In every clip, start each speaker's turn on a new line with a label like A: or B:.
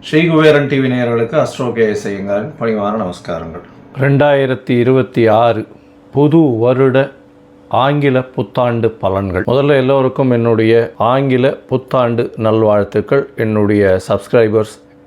A: Sri Kuberan TV நேயர்களுக்கு astro K பணிவான நமஸ்காரங்கள்.
B: ரெண்டாயிரத்தி இருபத்தி ஆறு புது வருட ஆங்கில புத்தாண்டு பலன்கள். முதல்ல எல்லோருக்கும் என்னுடைய ஆங்கில புத்தாண்டு நல்வாழ்த்துக்கள். என்னுடைய சப்ஸ்கிரைபர்ஸ்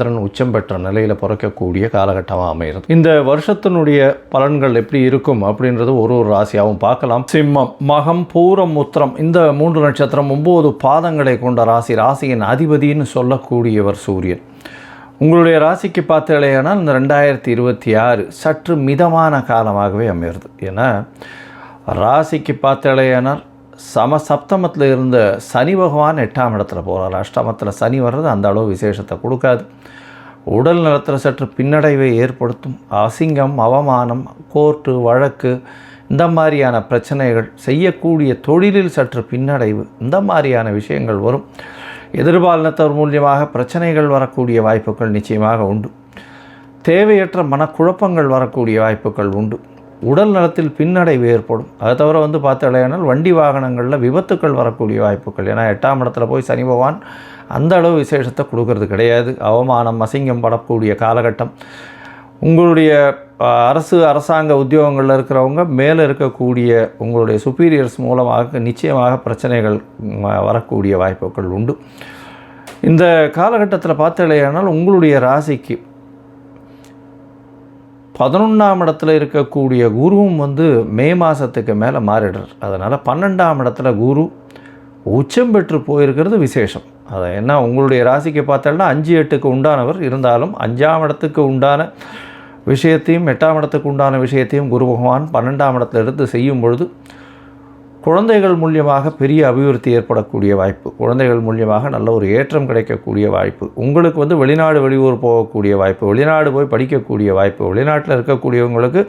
B: சந்திரன் உச்சம் பெற்ற நிலையில் பிறக்கக்கூடிய காலகட்டமாக அமைகிறது. இந்த வருஷத்தினுடைய பலன்கள் எப்படி இருக்கும் அப்படின்றது ஒரு ஒரு ராசியாகவும் பார்க்கலாம். சிம்மம் மகம் பூரம் உத்திரம் இந்த மூன்று நட்சத்திரம் ஒம்பது பாதங்களை கொண்ட ராசி ராசியின் அதிபதின்னு சொல்லக்கூடியவர் சூரியன். உங்களுடைய ராசிக்கு பார்த்தாலேயானால் இந்த ரெண்டாயிரத்தி இருபத்தி ஆறு சற்று மிதமான காலமாகவே அமைகிறது. ஏன்னா ராசிக்கு பார்த்தாலேயானால் சம சப்தமத்தில் இருந்த சனி பகவான் எட்டாம் இடத்துல போகிறார் அஷ்டமத்தில் சனி வர்றது அந்த அளவு விசேஷத்தை கொடுக்காது. உடல் நலத்தில் சற்று பின்னடைவை ஏற்படுத்தும். அசிங்கம் அவமானம் கோர்ட்டு வழக்கு இந்த மாதிரியான பிரச்சனைகள் செய்யக்கூடிய தொழிலில் சற்று பின்னடைவு இந்த மாதிரியான விஷயங்கள் வரும். எதிர்பாலனத்தர் மூலியமாக பிரச்சனைகள் வரக்கூடிய வாய்ப்புகள் நிச்சயமாக உண்டு. தேவையற்ற மனக்குழப்பங்கள் வரக்கூடிய வாய்ப்புகள் உண்டு. உடல் நலத்தில் பின்னடைவு ஏற்படும். அதை தவிர வந்து பார்த்தாலேனால் வண்டி வாகனங்களில் விபத்துக்கள் வரக்கூடிய வாய்ப்புகள். ஏன்னா எட்டாம் இடத்துல போய் சனி பகவான் அந்த அளவு விசேஷத்தை கொடுக்கறது கிடையாது. அவமானம் அசிங்கம் படக்கூடிய காலகட்டம். உங்களுடைய அரசு அரசாங்க உத்தியோகங்களில் இருக்கிறவங்க மேலே இருக்கக்கூடிய உங்களுடைய சுப்பீரியர்ஸ் மூலமாக நிச்சயமாக பிரச்சனைகள் வரக்கூடிய வாய்ப்புகள் உண்டு. இந்த காலகட்டத்தில் பார்த்தாலேயானால் உங்களுடைய ராசிக்கு பதினொன்றாம் இடத்துல இருக்கக்கூடிய குருவும் வந்து மே மாதத்துக்கு மேலே மாறிடுறார். அதனால் பன்னெண்டாம் இடத்துல குரு உச்சம் பெற்று போயிருக்கிறது விசேஷம். அது என்ன உங்களுடைய ராசிக்கு பார்த்தோம்னா அஞ்சு எட்டுக்கு உண்டானவர் இருந்தாலும் அஞ்சாம் இடத்துக்கு உண்டான விஷயத்தையும் எட்டாம் இடத்துக்கு உண்டான விஷயத்தையும் குரு பகவான் பன்னெண்டாம் இடத்துல இருந்து செய்யும் பொழுது குழந்தைகள் மூலியமாக பெரிய அபிவிருத்தி ஏற்படக்கூடிய வாய்ப்பு குழந்தைகள் மூலியமாக நல்ல ஒரு ஏற்றம் கிடைக்கக்கூடிய வாய்ப்பு உங்களுக்கு வந்து வெளிநாடு வெளியூர் போகக்கூடிய வாய்ப்பு வெளிநாடு போய் படிக்கக்கூடிய வாய்ப்பு வெளிநாட்டில் இருக்கக்கூடியவங்களுக்கு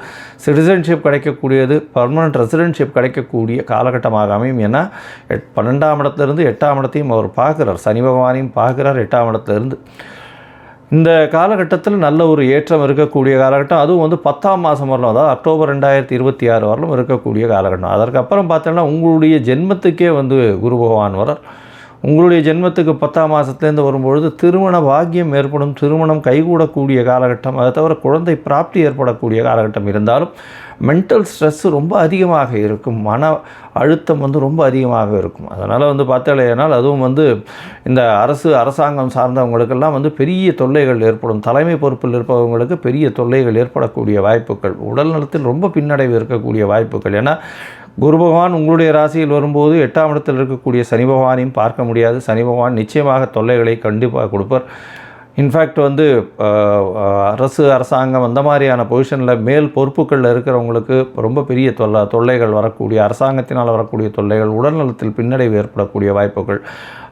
B: சிட்டிசன்ஷிப் கிடைக்கக்கூடியது பர்மனன்ட் ரெசிடென்ஷிப் கிடைக்கக்கூடிய காலகட்டமாக அமையும் ஏன்னா எட் பன்னெண்டாம் இடத்துலேருந்து எட்டாம் இடத்தையும் அவர் பார்க்குறார். சனி பகவானையும் பார்க்குறார். எட்டாம் இடத்துலேருந்து இந்த காலகட்டத்தில் நல்ல ஒரு ஏற்றம் இருக்கக்கூடிய காலகட்டம். அதுவும் வந்து பத்தாம் மாதம் வரலாம் அதாவது அக்டோபர் ரெண்டாயிரத்தி இருபத்தி ஆறு வரலும் இருக்கக்கூடிய காலகட்டம். அதற்கப்புறம் பார்த்தோன்னா உங்களுடைய ஜென்மத்துக்கே வந்து குரு பகவான் வரார் உங்களுடைய ஜென்மத்துக்கு பத்தாம் மாதத்துலேருந்து வரும்பொழுது திருமண பாக்கியம் ஏற்படும் திருமணம் கைகூடக்கூடிய காலகட்டம் அதை தவிர குழந்தை பிராப்தி ஏற்படக்கூடிய காலகட்டம் இருந்தாலும் மென்டல் ஸ்ட்ரெஸ்ஸு ரொம்ப அதிகமாக இருக்கும். மன அழுத்தம் வந்து ரொம்ப அதிகமாக இருக்கும். அதனால் வந்து பார்த்தாலேனால் அதுவும் வந்து இந்த அரசு அரசாங்கம் சார்ந்தவங்களுக்கெல்லாம் வந்து பெரிய தொல்லைகள் ஏற்படும். தலைமை பொறுப்பில் இருப்பவங்களுக்கு பெரிய தொல்லைகள் ஏற்படக்கூடிய வாய்ப்புகள். உடல் நலத்தில் ரொம்ப பின்னடைவு இருக்கக்கூடிய வாய்ப்புகள். ஏன்னா குரு பகவான் உங்களுடைய ராசியில் வரும்போது எட்டாம் இடத்தில் இருக்கக்கூடிய சனி பகவானையும் பார்க்க முடியாது. சனி பகவான் நிச்சயமாக தொல்லைகளை கண்டிப்பாக கொடுப்பார். இன்ஃபேக்ட் வந்து அரசு அரசாங்கம் அந்த மாதிரியான பொசிஷனில் மேல் பொறுப்புகளில் இருக்கிறவங்களுக்கு ரொம்ப பெரிய தொல்லை தொல்லைகள் வரக்கூடிய அரசாங்கத்தினால் வரக்கூடிய தொல்லைகள் உடல்நலத்தில் பின்னடைவு ஏற்படக்கூடிய வாய்ப்புகள்.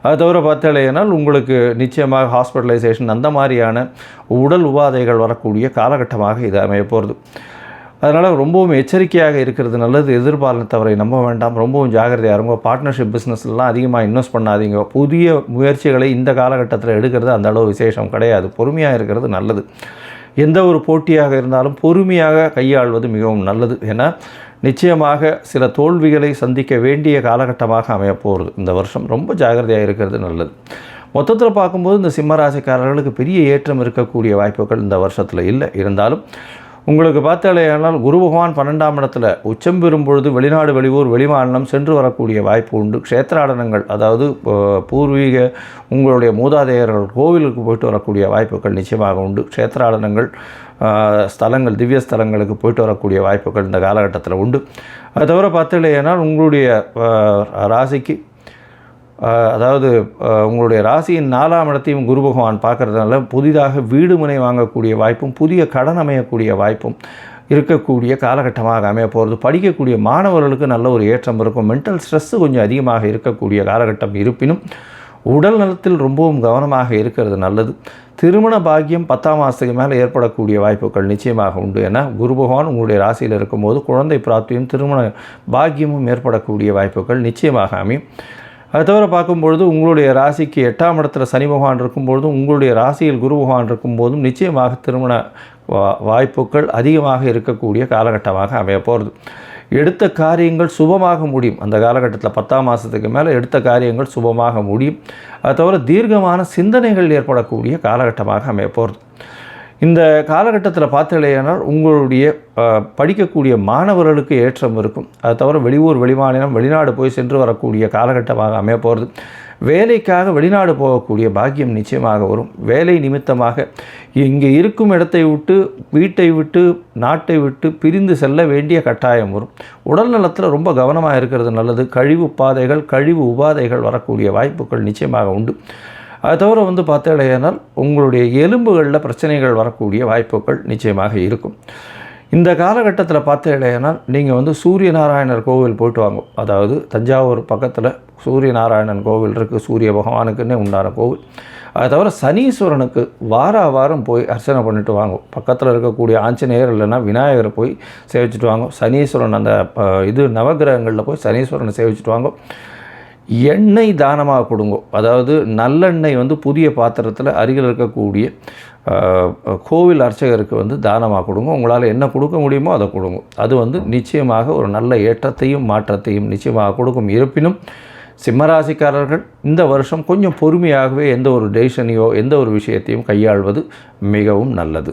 B: அது தவிர பார்த்தாலேனால் உங்களுக்கு நிச்சயமாக ஹாஸ்பிட்டலைசேஷன் அந்த மாதிரியான உடல் உபாதைகள் வரக்கூடிய காலகட்டமாக இது அமைய போகிறது அதனால் ரொம்பவும் எச்சரிக்கையாக இருக்கிறது நல்லது. எதிர்பாலினத்தவரை நம்ப வேண்டாம். ரொம்பவும் ஜாகிரதையாக இருங்க. பார்ட்னர்ஷிப் பிஸ்னஸ்லாம் அதிகமாக இன்வெஸ்ட் பண்ணாதீங்க. புதிய முயற்சிகளை இந்த காலகட்டத்தில் எடுக்கிறது அந்த அளவு விசேஷம் கிடையாது. பொறுமையாக இருக்கிறது நல்லது. எந்த ஒரு போட்டியாக இருந்தாலும் பொறுமையாக கையாள்வது மிகவும் நல்லது. ஏன்னா நிச்சயமாக சில தோல்விகளை சந்திக்க வேண்டிய காலகட்டமாக அமையப்போகிறது இந்த வருஷம். ரொம்ப ஜாகிரதையாக இருக்கிறது நல்லது. மொத்தத்தில் பார்க்கும்போது இந்த சிம்மராசிக்காரர்களுக்கு பெரிய ஏற்றம் இருக்கக்கூடிய வாய்ப்புகள் இந்த வருஷத்தில் இல்லை. இருந்தாலும் உங்களுக்கு பார்த்தாலேயானால் குரு பகவான் பன்னெண்டாம் இடத்துல உச்சம் பெறும் பொழுது வெளிநாடு வெளியூர் வெளிமாநிலம் சென்று வரக்கூடிய வாய்ப்பு உண்டு. க்ஷேத்ராடனங்கள் அதாவது பூர்வீக உங்களுடைய மூதாதையர்கள் கோவிலுக்கு போயிட்டு வரக்கூடிய வாய்ப்புகள் நிச்சயமாக உண்டு. க்ஷேத்ராடனங்கள் ஸ்தலங்கள் திவ்ய ஸ்தலங்களுக்கு போயிட்டு வரக்கூடிய வாய்ப்புகள் இந்த காலகட்டத்தில் உண்டு. அது தவிர பார்த்தாலேயானால் உங்களுடைய ராசிக்கு அதாவது உங்களுடைய ராசியின் நாலாம் இடத்தையும் குரு பகவான் பார்க்கறதுனால புதிதாக வீடு முனை வாங்கக்கூடிய வாய்ப்பும் புதிய கடன் அமையக்கூடிய வாய்ப்பும் இருக்கக்கூடிய காலகட்டமாக அமைய போகிறது படிக்கக்கூடிய மாணவர்களுக்கு நல்ல ஒரு ஏற்றம் இருக்கும். மென்டல் ஸ்ட்ரெஸ்ஸு கொஞ்சம் அதிகமாக இருக்கக்கூடிய காலகட்டம் இருப்பினும் உடல் நலத்தில் ரொம்பவும் கவனமாக இருக்கிறது நல்லது. திருமண பாக்கியம் பத்தாம் மாதத்துக்கு மேலே ஏற்படக்கூடிய வாய்ப்புகள் நிச்சயமாக உண்டு. ஏன்னா குரு பகவான் உங்களுடைய ராசியில் இருக்கும்போது குழந்தை பிராப்தியும் திருமண பாக்கியமும் ஏற்படக்கூடிய வாய்ப்புகள் நிச்சயமாக அமையும். அது தவிர பார்க்கும்பொழுது உங்களுடைய ராசிக்கு எட்டாம் இடத்துல சனி பகவான் இருக்கும்பொழுதும் உங்களுடைய ராசியில் குரு பகவான் இருக்கும்போதும் நிச்சயமாக திருமண வா- வாய்ப்புகள் அதிகமாக இருக்கக்கூடிய காலகட்டமாக அமைய போகிறது எடுத்த காரியங்கள் சுபமாக முடியும். அந்த காலகட்டத்தில் பத்தாம் மாதத்துக்கு மேலே எடுத்த காரியங்கள் சுபமாக முடியும். அது தவிர தீர்க்கமான சிந்தனைகள் ஏற்படக்கூடிய காலகட்டமாக அமைய போகிறது இந்த காலகட்டத்தில் பார்த்தீங்கன்னா உங்களுடைய படிக்கக்கூடிய மாணவர்களுக்கு ஏற்றம் இருக்கும். அது தவிர வெளியூர் வெளிமாநிலம் வெளிநாடு போய் சென்று வரக்கூடிய காலகட்டமாக அமைய போகிறது வேலைக்காக வெளிநாடு போகக்கூடிய பாக்கியம் நிச்சயமாக வரும். வேலை நிமித்தமாக இங்கே இருக்கும் இடத்தை விட்டு வீட்டை விட்டு நாட்டை விட்டு பிரிந்து செல்ல வேண்டிய கட்டாயம் வரும். உடல் நலத்தில் ரொம்ப கவனமாக இருக்கிறது நல்லது. கழிவு பாதைகள் கழிவு உபாதைகள் வரக்கூடிய வாய்ப்புகள் நிச்சயமாக உண்டு. அது தவிர வந்து பார்த்தீங்கன்னா உங்களுடைய எலும்புகளில் பிரச்சனைகள் வரக்கூடிய வாய்ப்புகள் நிச்சயமாக இருக்கும். இந்த காலகட்டத்தில் பார்த்தீங்கன்னா நீங்கள் வந்து சூரிய நாராயணர் கோவில் போயிட்டு வாங்க. அதாவது தஞ்சாவூர் பக்கத்தில் சூரிய நாராயணன் கோவில் இருக்குது சூரிய பகவானுக்குன்னே உண்டான கோவில். அது தவிர சனீஸ்வரனுக்கு வார வாரம் போய் அர்ச்சனை பண்ணிட்டு வாங்கும் பக்கத்தில் இருக்கக்கூடிய ஆஞ்சநேயர் இல்லைன்னா விநாயகரை போய் சேவிச்சுட்டு வாங்கும் சனீஸ்வரன் அந்த இது நவகிரகங்களில் போய் சனீஸ்வரனை சேவிச்சுட்டு வாங்கும் எண்ணெய் தானமாக கொடுங்க. அதாவது நல்லெண்ணெய் வந்து புதிய பாத்திரத்தில் அருகில் இருக்கக்கூடிய கோவில் அர்ச்சகருக்கு வந்து தானமாக கொடுங்க. உங்களால் என்ன கொடுக்க முடியுமோ அதை கொடுங்க. அது வந்து நிச்சயமாக ஒரு நல்ல ஏற்றத்தையும் மாற்றத்தையும் நிச்சயமாக கொடுக்கும். இருப்பினும் சிம்மராசிக்காரர்கள் இந்த வருஷம் கொஞ்சம் பொறுமையாகவே எந்த ஒரு டெசிஷனையோ எந்த ஒரு விஷயத்தையும் கையாள்வது மிகவும் நல்லது.